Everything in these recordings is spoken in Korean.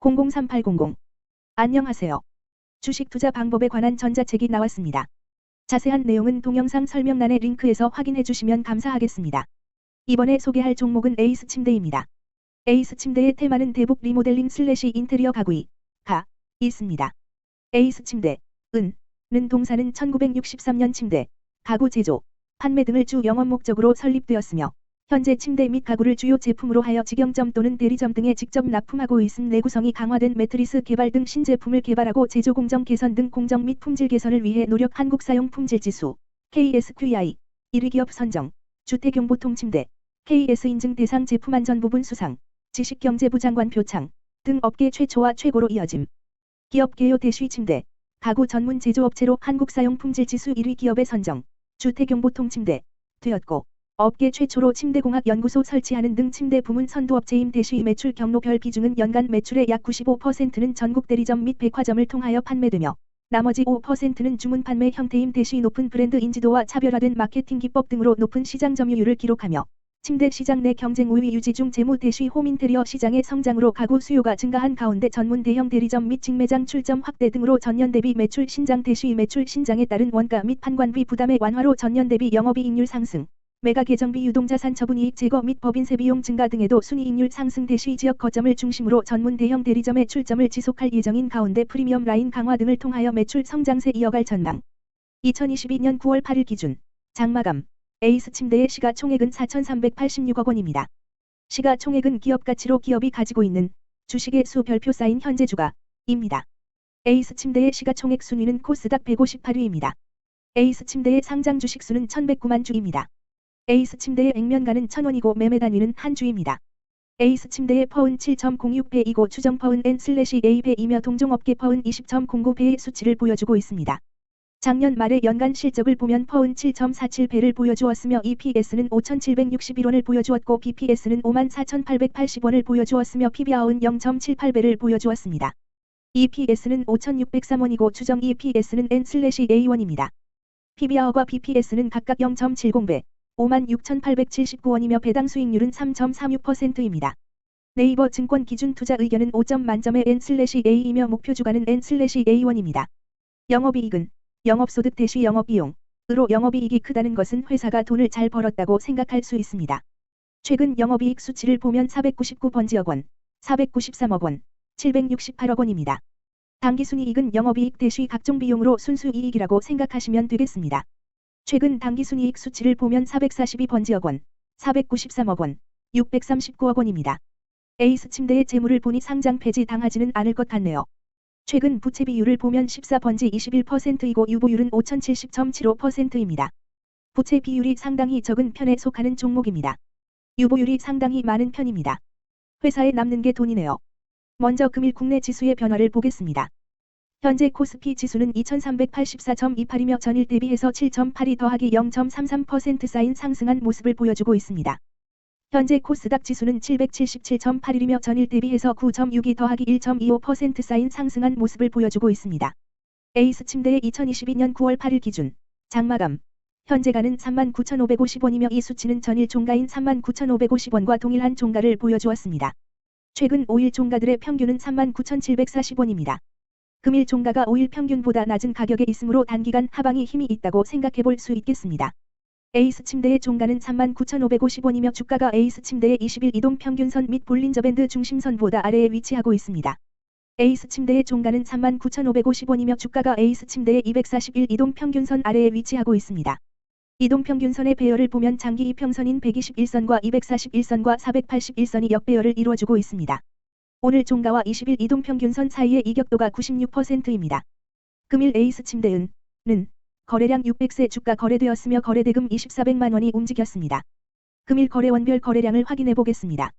003800 안녕하세요. 주식 투자 방법에 관한 전자책이 나왔습니다. 자세한 내용은 동영상 설명란의 링크에서 확인해 주시면 감사하겠습니다. 이번에 소개할 종목은 에이스 침대입니다. 에이스 침대의 테마는 대북 리모델링 슬래시 인테리어 가구이 가 있습니다. 에이스 침대 은 는 동사는 1963년 침대, 가구 제조, 판매 등을 주 영업 목적으로 설립되었으며 현재 침대 및 가구를 주요 제품으로 하여 직영점 또는 대리점 등에 직접 납품하고 있음 내구성이 강화된 매트리스 개발 등 신제품을 개발하고 제조 공정 개선 등 공정 및 품질 개선을 위해 노력 한국 사용 품질 지수 KSQI 1위 기업 선정 주택용보통 침대 KS 인증 대상 제품 안전 부분 수상 지식경제부 장관 표창 등 업계 최초와 최고로 이어짐. 기업 개요 대쉬 침대 가구 전문 제조업체로 한국 사용 품질 지수 1위 기업에 선정 주택용보통 침대 되었고 업계 최초로 침대공학 연구소 설치하는 등 침대 부문 선도업체임 대시 매출 경로별 비중은 연간 매출의 약 95%는 전국 대리점 및 백화점을 통하여 판매되며 나머지 5%는 주문 판매 형태임 대시 높은 브랜드 인지도와 차별화된 마케팅 기법 등으로 높은 시장 점유율을 기록하며 침대 시장 내 경쟁 우위 유지 중 재무 대시 홈인테리어 시장의 성장으로 가구 수요가 증가한 가운데 전문 대형 대리점 및 직매장 출점 확대 등으로 전년 대비 매출 신장 대시 매출 신장에 따른 원가 및 판관비 부담의 완화로 전년 대비 영업이익률 상승, 매가 개정비 유동자 산 처분이익 제거 및 법인세 비용 증가 등에도 순이익률 상승 대시 지역 거점을 중심으로 전문 대형 대리점의 출점을 지속할 예정인 가운데 프리미엄 라인 강화 등을 통하여 매출 성장세 이어갈 전망. 2022년 9월 8일 기준 장마감 에이스 침대의 시가총액은 4,386억 원입니다. 시가총액은 기업 가치로 기업이 가지고 있는 주식의 수 별표 쌓인 현재 주가입니다. 에이스 침대의 시가총액 순위는 코스닥 158위입니다. 에이스 침대의 상장 주식 수는 1,109만 주입니다. 에이스 침대의 액면가는 1,000원이고 매매 단위는 한 주입니다. 에이스 침대의 퍼은 7.06배이고 추정 퍼은 N/A배이며 동종업계 퍼은 20.09배의 수치를 보여주고 있습니다. 작년 말의 연간 실적을 보면 퍼은 7.47배를 보여주었으며 EPS는 5,761원을 보여주었고 BPS는 54,880원을 보여주었으며 PBR은 0.78배를 보여주었습니다. EPS는 5,603원이고 추정 EPS는 N/A1입니다. PBR과 BPS는 각각 0.70배, 56,879원이며 배당 수익률은 3.36%입니다. 네이버 증권 기준 투자 의견은 5점 만점의 N/A이며 목표 주가는 N/A1입니다. 영업이익은 영업소득 대시 영업비용으로 영업이익이 크다는 것은 회사가 돈을 잘 벌었다고 생각할 수 있습니다. 최근 영업이익 수치를 보면 499번지억 원, 493억 원, 768억 원입니다. 당기순이익은 영업이익 대시 각종 비용으로 순수이익이라고 생각하시면 되겠습니다. 최근 당기순이익 수치를 보면 442번지억 원, 493억 원, 639억 원입니다. 에이스 침대의 재물을 보니 상장 폐지 당하지는 않을 것 같네요. 최근 부채 비율을 보면 14번지 21%이고 유보율은 5070.75%입니다. 부채 비율이 상당히 적은 편에 속하는 종목입니다. 유보율이 상당히 많은 편입니다. 회사에 남는 게 돈이네요. 먼저 금일 국내 지수의 변화를 보겠습니다. 현재 코스피 지수는 2384.28이며 전일 대비해서 7.8이 더하기 0.33% 쌓인 상승한 모습을 보여주고 있습니다. 현재 코스닥 지수는 777.81이며 전일 대비해서 9.6이 더하기 1.25% 쌓인 상승한 모습을 보여주고 있습니다. 에이스 침대의 2022년 9월 8일 기준 장마감 현재가는 39,550원이며 이 수치는 전일 종가인 39,550원과 동일한 종가를 보여주었습니다. 최근 5일 종가들의 평균은 39,740원입니다. 금일 종가가 5일 평균보다 낮은 가격에 있으므로 단기간 하방이 힘이 있다고 생각해 볼 수 있겠습니다. 에이스 침대의 종가는 39,550원이며 주가가 에이스 침대의 20일 이동 평균선 및 볼린저밴드 중심선보다 아래에 위치하고 있습니다. 에이스 침대의 종가는 39,550원이며 주가가 에이스 침대의 241 이동 평균선 아래에 위치하고 있습니다. 이동 평균선의 배열을 보면 장기 이평선인 121선과 241선과 481선이 역배열을 이루어주고 있습니다. 오늘 종가와 20일 이동 평균선 사이의 이격도가 96%입니다. 금일 에이스 침대은 는 거래량 600세 주가 거래되었으며 거래대금 2400만 원이 움직였습니다. 금일 거래원별 거래량을 확인해 보겠습니다.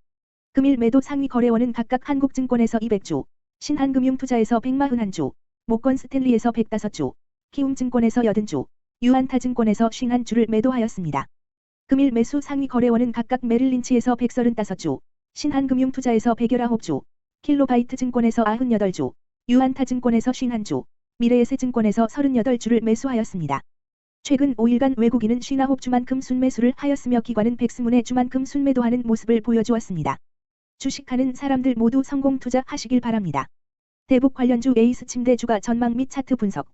금일 매도 상위 거래원은 각각 한국증권에서 200주, 신한금융투자에서 141주, 모건 스탠리에서 105주, 키움증권에서 80주, 유한타증권에서 51주를 매도하였습니다. 금일 매수 상위 거래원은 각각 메릴린치에서 135주, 신한금융투자에서 119주, 킬로바이트 증권에서 98주, 유한타 증권에서 51주, 미래에셋증권에서 38주를 매수하였습니다. 최근 5일간 외국인은 59주만큼 순매수를 하였으며 기관은 백스문의 주만큼 순매도 하는 모습을 보여주었습니다. 주식하는 사람들 모두 성공 투자하시길 바랍니다. 대북 관련주 에이스 침대 주가 전망 및 차트 분석